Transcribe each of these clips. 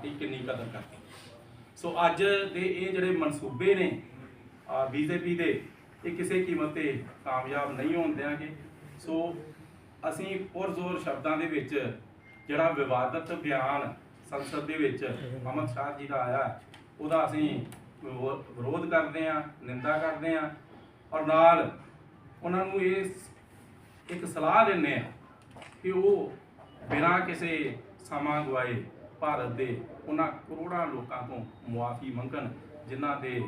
Party ਕਿੰਨੀ ਕਦਰ ਕਰਦੀ ਸੋ ਅੱਜ ਦੇ ਇਹ ਜਿਹੜੇ ਮਨਸੂਬੇ ਨੇ ਬੀਜੇਪੀ ਦੇ, ਇਹ ਕਿਸੇ ਕੀਮਤ ਤੇ ਕਾਮਯਾਬ ਨਹੀਂ ਹੋਣ ਦਿਆਂਗੇ। ਸੋ ਅਸੀਂ ਪੁਰਜ਼ੋਰ ਸ਼ਬਦਾਂ ਦੇ ਵਿੱਚ ਜਿਹੜਾ ਵਿਵਾਦਤ ਬਿਆਨ ਸੰਸਦ ਦੇ ਵਿੱਚ ਅਮਰ ਸ਼ਾਹ ਜੀ ਦਾ ਆਇਆ, ਉਹਦਾ ਅਸੀਂ ਵਿਰੋਧ ਕਰਦੇ ਹਾਂ, ਨਿੰਦਾ ਕਰਦੇ ਹਾਂ ਔਰ ਨਾਲ ਉਹਨਾਂ ਨੂੰ ਇਹ ਇੱਕ ਸਲਾਹ ਦਿੰਦੇ ਆ ਕਿ ਉਹ ਬਿਨਾਂ ਕਿਸੇ ਸਮਾਂ ਗਵਾਏ ਭਾਰਤ ਦੇ ਉਹਨਾਂ ਕਰੋੜਾਂ ਲੋਕਾਂ ਤੋਂ ਮੁਆਫੀ ਮੰਗਣ, ਜਿਨ੍ਹਾਂ ਦੇ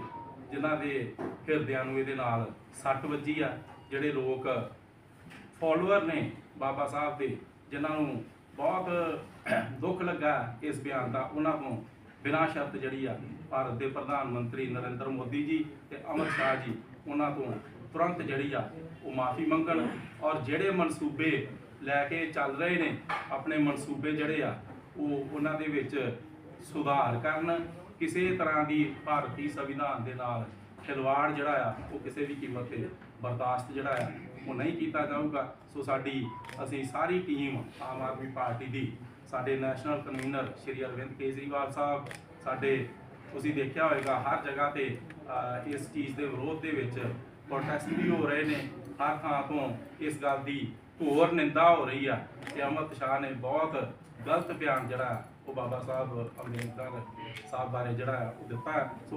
ਜਿਨ੍ਹਾਂ ਦੇ ਹਿਰਦਿਆਂ ਨੂੰ ਇਹਦੇ ਨਾਲ ਸੱਟ ਵੱਜੀ ਆ, ਜਿਹੜੇ ਲੋਕ ਫਾਲੋਅਰ ਨੇ ਬਾਬਾ ਸਾਹਿਬ ਦੇ, ਜਿਨ੍ਹਾਂ ਨੂੰ ਬਹੁਤ ਦੁੱਖ ਲੱਗਾ ਇਸ ਬਿਆਨ ਦਾ, ਉਹਨਾਂ ਤੋਂ ਬਿਨਾਂ ਸ਼ਰਤ ਜਿਹੜੀ ਆ, ਭਾਰਤ ਦੇ ਪ੍ਰਧਾਨ ਮੰਤਰੀ ਨਰਿੰਦਰ ਮੋਦੀ ਜੀ ਤੇ ਅਮਰ ਸ਼ਾਹ ਜੀ, ਉਹਨਾਂ ਤੋਂ ਤੁਰੰਤ ਜਿਹੜੀ ਆ, ਉਹ ਮਾਫੀ ਮੰਗਣ। ਔਰ ਜਿਹੜੇ ਮਨਸੂਬੇ ਲੈ ਕੇ ਚੱਲ ਰਹੇ ਨੇ, ਆਪਣੇ ਮਨਸੂਬੇ ਜਿਹੜੇ ਆ ਉਹ ਉਹਨਾਂ ਦੇ ਵਿੱਚ ਸੁਧਾਰ ਕਰਨ, ਕਿਸੇ ਤਰ੍ਹਾਂ ਦੀ ਭਾਰਤੀ ਸੰਵਿਧਾਨ ਦੇ ਨਾਲ ਖਿਲਵਾੜ ਜਿਹੜਾ ਆ, ਉਹ ਕਿਸੇ ਵੀ ਕੀਮਤ ਤੇ ਬਰਦਾਸ਼ਤ ਜਿਹੜਾ ਆ, ਉਹ ਨਹੀਂ ਕੀਤਾ ਜਾਊਗਾ। ਸੋ ਸਾਡੀ, ਅਸੀਂ ਸਾਰੀ ਟੀਮ ਆਮ ਆਦਮੀ ਪਾਰਟੀ ਦੀ, ਸਾਡੇ ਨੈਸ਼ਨਲ ਕਨਵੀਨਰ ਸ਼੍ਰੀ ਅਰਵਿੰਦ ਕੇਜਰੀਵਾਲ ਸਾਹਿਬ, ਸਾਡੇ, ਤੁਸੀਂ ਦੇਖਿਆ ਹੋਵੇਗਾ ਹਰ ਜਗ੍ਹਾ ਤੇ ਇਸ ਚੀਜ਼ ਦੇ ਵਿਰੋਧ ਦੇ ਵਿੱਚ ਪ੍ਰੋਟੈਸਟ ਵੀ ਹੋ ਰਹੇ ਨੇ। ਹਰ ਥਾਂ ਤੋਂ ਇਸ ਗੱਲ ਦੀ ਘੋਰ ਨਿੰਦਾ ਹੋ ਰਹੀ ਆ। ਕਿ ਅਮਿਤ ਸ਼ਾਹ ਨੇ ਬਹੁਤ ਗਲਤ ਬਿਆਨ ਜਿਹੜਾ ਉਹ ਬਾਬਾ ਸਾਹਿਬ ਅੰਬੇਦਕਰ ਸਾਹਿਬ ਬਾਰੇ ਜਿਹੜਾ ਉਹ ਦਿੱਤਾ